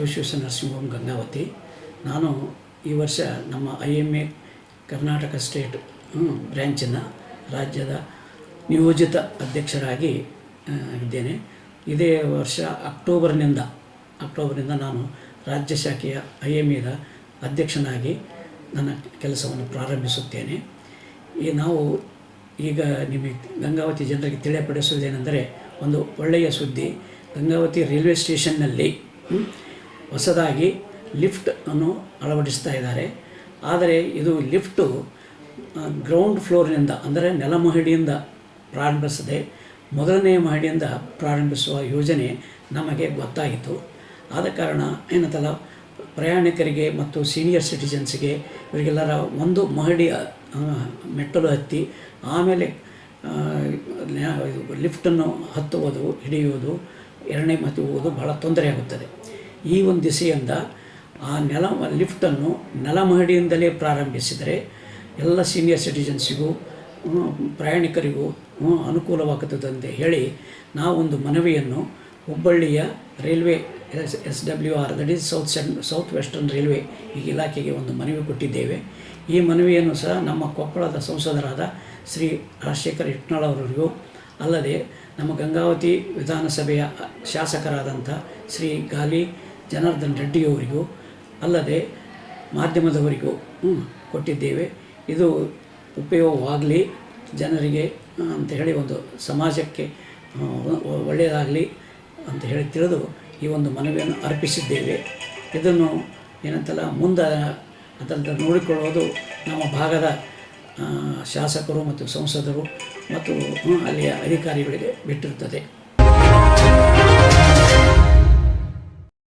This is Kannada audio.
ವಿಶ್ವೇಶ್ವರ ನರಸಿಂಹಂ ಗಂಗಾವತಿ. ನಾನು ಈ ವರ್ಷ ನಮ್ಮ I M A Karnataka state ಬ್ರ್ಯಾಂಚಿನ ರಾಜ್ಯದ ನಿಯೋಜಿತ ಅಧ್ಯಕ್ಷರಾಗಿ ಇದ್ದೇನೆ. ಇದೇ ವರ್ಷ ಅಕ್ಟೋಬರ್ನಿಂದ ಅಕ್ಟೋಬರ್ನಿಂದ ನಾನು ರಾಜ್ಯ ಶಾಖೆಯ ಐ ಎಂ ಎದ ಅಧ್ಯಕ್ಷನಾಗಿ ನನ್ನ ಕೆಲಸವನ್ನು ಪ್ರಾರಂಭಿಸುತ್ತೇನೆ. ಈ ನಾವು ಈಗ ನಿಮಗೆ ಗಂಗಾವತಿ ಜನರಿಗೆ ತಿಳಿಯಪಡಿಸುವುದೇನೆಂದರೆ ಒಂದು ಒಳ್ಳೆಯ ಸುದ್ದಿ. ಗಂಗಾವತಿ ರೈಲ್ವೆ ಸ್ಟೇಷನ್ನಲ್ಲಿ ಹೊಸದಾಗಿ ಲಿಫ್ಟ್ ಅನ್ನು ಅಳವಡಿಸ್ತಾ ಇದ್ದಾರೆ. ಆದರೆ ಇದು ಲಿಫ್ಟು ಗ್ರೌಂಡ್ ಫ್ಲೋರ್ನಿಂದ, ಅಂದರೆ ನೆಲಮಹಡಿಯಿಂದ ಪ್ರಾರಂಭಿಸದೆ, ಮೊದಲನೇ ಮಹಡಿಯಿಂದ ಪ್ರಾರಂಭಿಸುವ ಯೋಜನೆ ನಮಗೆ ಗೊತ್ತಾಯಿತು. ಆದ ಕಾರಣ ಏನಂತಲ್ಲ, ಪ್ರಯಾಣಿಕರಿಗೆ ಮತ್ತು ಸೀನಿಯರ್ ಸಿಟಿಜನ್ಸ್ಗೆ ಇವರಿಗೆಲ್ಲರ ಒಂದು ಮಹಡಿಯ ಮೆಟ್ಟಲು ಹತ್ತಿ, ಆಮೇಲೆ ಲಿಫ್ಟನ್ನು ಹತ್ತುವುದು, ಹಿಡಿಯುವುದು, ಎರಡನೇ ಮತ್ತು ಹೋಗುವುದು ಬಹಳ ತೊಂದರೆಯಾಗುತ್ತದೆ ಈ ಒಂದು ದಿಸೆಯಿಂದ ಆ ನೆಲ, ಲಿಫ್ಟನ್ನು ನೆಲಮಹಡಿಯಿಂದಲೇ ಪ್ರಾರಂಭಿಸಿದರೆ ಎಲ್ಲ ಸೀನಿಯರ್ ಸಿಟಿಜನ್ಸಿಗೂ ಪ್ರಯಾಣಿಕರಿಗೂ ಅನುಕೂಲವಾಗುತ್ತದೆ ಹೇಳಿ ನಾವೊಂದು ಮನವಿಯನ್ನು ಹುಬ್ಬಳ್ಳಿಯ railway S S W R that is south Sen south western railway ಈ ಇಲಾಖೆಗೆ ಒಂದು ಮನವಿ ಕೊಟ್ಟಿದ್ದೇವೆ. ಈ ಮನವಿಯನ್ನು ಸಹ ನಮ್ಮ ಕೊಪ್ಪಳದ ಸಂಸದರಾದ ಶ್ರೀ ರಾಜಶೇಖರ್ ಇಟ್ನಾಳ್ ಅವರಿಗೂ, ಅಲ್ಲದೆ ನಮ್ಮ ಗಂಗಾವತಿ ವಿಧಾನಸಭೆಯ ಶಾಸಕರಾದಂಥ ಶ್ರೀ ಗಾಲಿ ಜನಾರ್ದನ್ ರೆಡ್ಡಿಯವರಿಗೂ ಅಲ್ಲದೆ ಮಾಧ್ಯಮದವರಿಗೂ ಕೊಟ್ಟಿದ್ದೇವೆ. ಇದು ಉಪಯೋಗವಾಗಲಿ, ಜನರಿಗೆ ಅಂತ ಹೇಳಿ ಒಂದು ಸಮಾಜಕ್ಕೆ ಒಳ್ಳೆಯದಾಗಲಿ ಅಂತ ಹೇಳಿ ತಿಳಿದು ಈ ಒಂದು ಮನವಿಯನ್ನು ಅರ್ಪಿಸಿದ್ದೇವೆ. ಇದನ್ನು ಏನಂತಲ್ಲ, ಮುಂದೆ ಅದನ್ನು ನೋಡಿಕೊಳ್ಳುವುದು ನಮ್ಮ ಭಾಗದ ಶಾಸಕರು ಮತ್ತು ಸಂಸದರು ಮತ್ತು ಅಲ್ಲಿಯ ಅಧಿಕಾರಿಗಳಿಗೆ ಬಿಟ್ಟಿರುತ್ತದೆ.